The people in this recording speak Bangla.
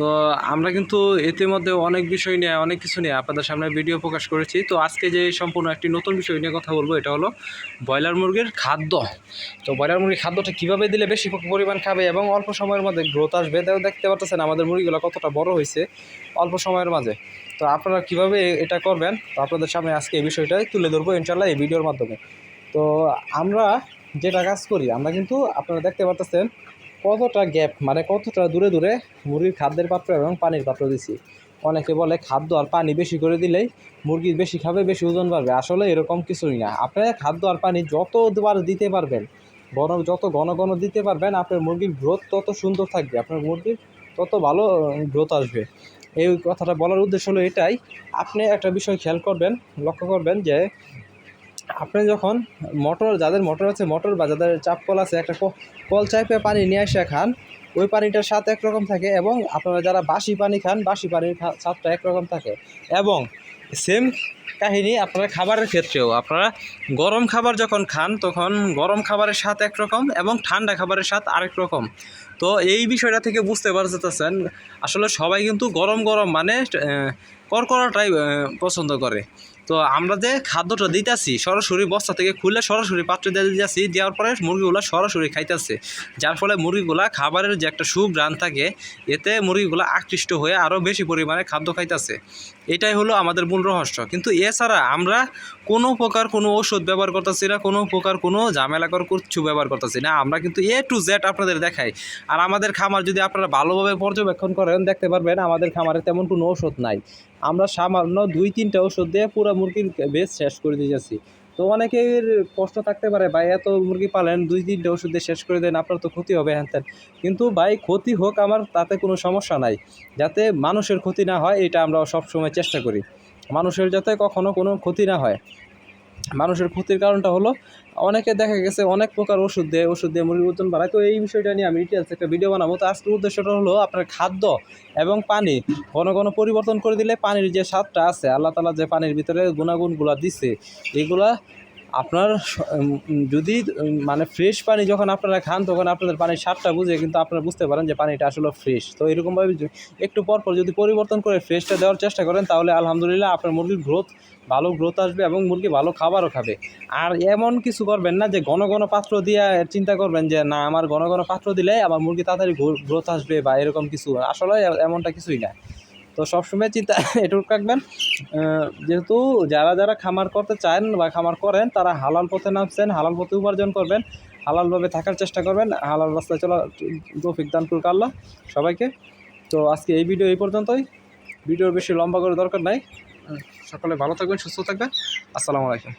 তো আমরা কিন্তু ইতিমধ্যে অনেক বিষয় নিয়ে, অনেক কিছু নিয়ে আপনাদের সামনে ভিডিও প্রকাশ করেছি। তো আজকে যে সম্পূর্ণ একটি নতুন বিষয় নিয়ে কথা বলব, এটা হলো ব্রয়লার মুরগির খাদ্য। তো ব্রয়লার মুরগির খাদ্যটা কীভাবে দিলে বেশি পরিমাণ খাবে এবং অল্প সময়ের মধ্যে গ্রোথ আসবে তাও দেখতে পাচ্ছেন আমাদের মুরগিগুলো কতটা বড় হয়েছে অল্প সময়ের মাঝে। তো আপনারা কীভাবে এটা করবেন, তো আপনাদের সামনে আজকে এই বিষয়টাই তুলে ধরবো ইনশাল্লাহ এই ভিডিওর মাধ্যমে। তো আমরা যেটা কাজ করি, আমরা কিন্তু আপনারা দেখতে পাচ্ছেন কতটা গ্যাপ মানে কতটা দূরে দূরে মুরগির খাদ্যের পাত্র এবং পানির পাত্র দিছি? অনেকে বলে খাদ্য আর পানি বেশি করে দিলেই মুরগি বেশি খাবে, বেশি ওজন বাড়বে। আসলে এরকম কিছুই না। আপনারা খাদ্য আর পানি যতবার দিতে পারবেন, বরং যত ঘন ঘন দিতে পারবেন, আপনার মুরগির গ্রোথ তত সুন্দর থাকবে, আপনার মুরগির তত ভালো গ্রোথ আসবে। এই কথাটা বলার উদ্দেশ্য হলো এটাই। আপনি একটা বিষয় খেয়াল করবেন, লক্ষ্য করবেন যে আপনি যখন মোটর, যাদের মোটর আছে, মোটর বা যাদের চাপ কল আছে, একটা কল চাইপে পানি নিয়ে এসে খান, ওই পানিটার স্বাদ একরকম থাকে এবং আপনারা যারা বাসি পানি খান, বাসি পানির স্বাদটা একরকম থাকে এবং সেম কাহিনী আপনারা খাবারের ক্ষেত্রেও। আপনারা গরম খাবার যখন খান, তখন গরম খাবারের স্বাদ একরকম এবং ঠান্ডা খাবারের স্বাদ আরেক রকম। তো এই বিষয়টা থেকে বুঝতে পারতেছেন, আসলে সবাই কিন্তু গরম গরম মানে কড়কড়াটাই পছন্দ করে। তো আমরা যে খাদ্যটা দিতেছি, সরাসরি বস্তা থেকে খুলে সরাসরি পাত্রে দিয়ে দিতেছি, দেওয়ার পরে মুরগিগুলো সরাসরি খাইতেছে। যার ফলে মুরগিগুলা খাবারের যে একটা সুঘ্রাণ থাকে, এতে মুরগিগুলো আকৃষ্ট হয়ে আরও বেশি পরিমাণে খাদ্য খাইতেছে। এটাই হলো আমাদের মূল রহস্য। কিন্তু এছাড়া আমরা কোনো প্রকার কোনো ওষুধ ব্যবহার করতেছি না, কোনো প্রকার কোনো ঝামেলাকর কিচ্ছু ব্যবহার করতেছি না। আমরা কিন্তু এ টু জেড আপনাদের দেখাই। আর আমাদের খামার যদি আপনারা ভালোভাবে পর্যবেক্ষণ করেন, দেখতে পারবেন আমাদের খামারে তেমন কোনো ওষুধ নাই। আমরা সামান্য দুই তিনটা ওষুধ দিয়ে পুরো মুরগির বেশ শেষ করে দিয়েছি। তো অনেকের কষ্ট থাকতে পারে, ভাই, এত মুরগি পালেন, দুই তিনটে ওষুধ দিয়ে শেষ করে দেন, আপনার তো ক্ষতি হবে, হ্যান। কিন্তু ভাই, ক্ষতি হোক আমার, তাতে কোনো সমস্যা নাই। যাতে মানুষের ক্ষতি না হয়, এটা আমরা সবসময় চেষ্টা করি। মানুষের যাতে কখনও কোনো ক্ষতি না হয়। মানুষের ক্ষতির কারণটা হলো অনেকে দেখা গেছে অনেক প্রকার ওষুধ দেয়, ওষুধ দিয়ে মুরগির ওজন বাড়ায়। তো এই বিষয়টা নিয়ে আমি ডিটেলস একটা ভিডিও বানাবো। তো আজকের উদ্দেশ্যটা হলো আপনার খাদ্য এবং পানি ঘন ঘন পরিবর্তন করে দিলে পানির যে স্বাদটা আছে, আল্লাহ তালা যে পানির ভিতরে গুণাগুণগুলো দিছে, এগুলা আপনার যদি মানে ফ্রেশ পানি যখন আপনারা খান, তখন আপনাদের পানির স্বাদটা বুঝে, কিন্তু আপনারা বুঝতে পারেন যে পানিটা আসলে ফ্রেশ তো এরকমভাবে একটু পর পর যদি পরিবর্তন করে ফ্রেশটা দেওয়ার চেষ্টা করেন, তাহলে আলহামদুলিল্লাহ আপনার মুরগির গ্রোথ ভালো গ্রোথ আসবে এবং মুরগি ভালো খাবারও খাবে। আর এমন কিছু করবেন না যে ঘন ঘন পাত্র দিয়ে চিন্তা করবেন যে, না, আমার ঘন ঘন পাত্র দিলে আমার মুরগি তাড়াতাড়ি গ্রোথ আসবে বা এরকম কিছু। আসলে এমনটা কিছুই না। তো সবসময় চিন্তা এটুকু রাখবেন যেহেতু যারা যারা খামার করতে চান বা খামার করেন, তারা হালাল পথে নামছেন, হালাল পথে উপার্জন করবেন, হালালভাবে থাকার চেষ্টা করবেন, হালাল রাস্তায় চলা তৌফিক দান করুক আল্লাহ সবাইকে। তো আজকে এই ভিডিও এই পর্যন্তই। ভিডিওর বেশি লম্বা করে দরকার নাই। সকলে ভালো থাকবেন, সুস্থ থাকবেন। আসসালামু আলাইকুম।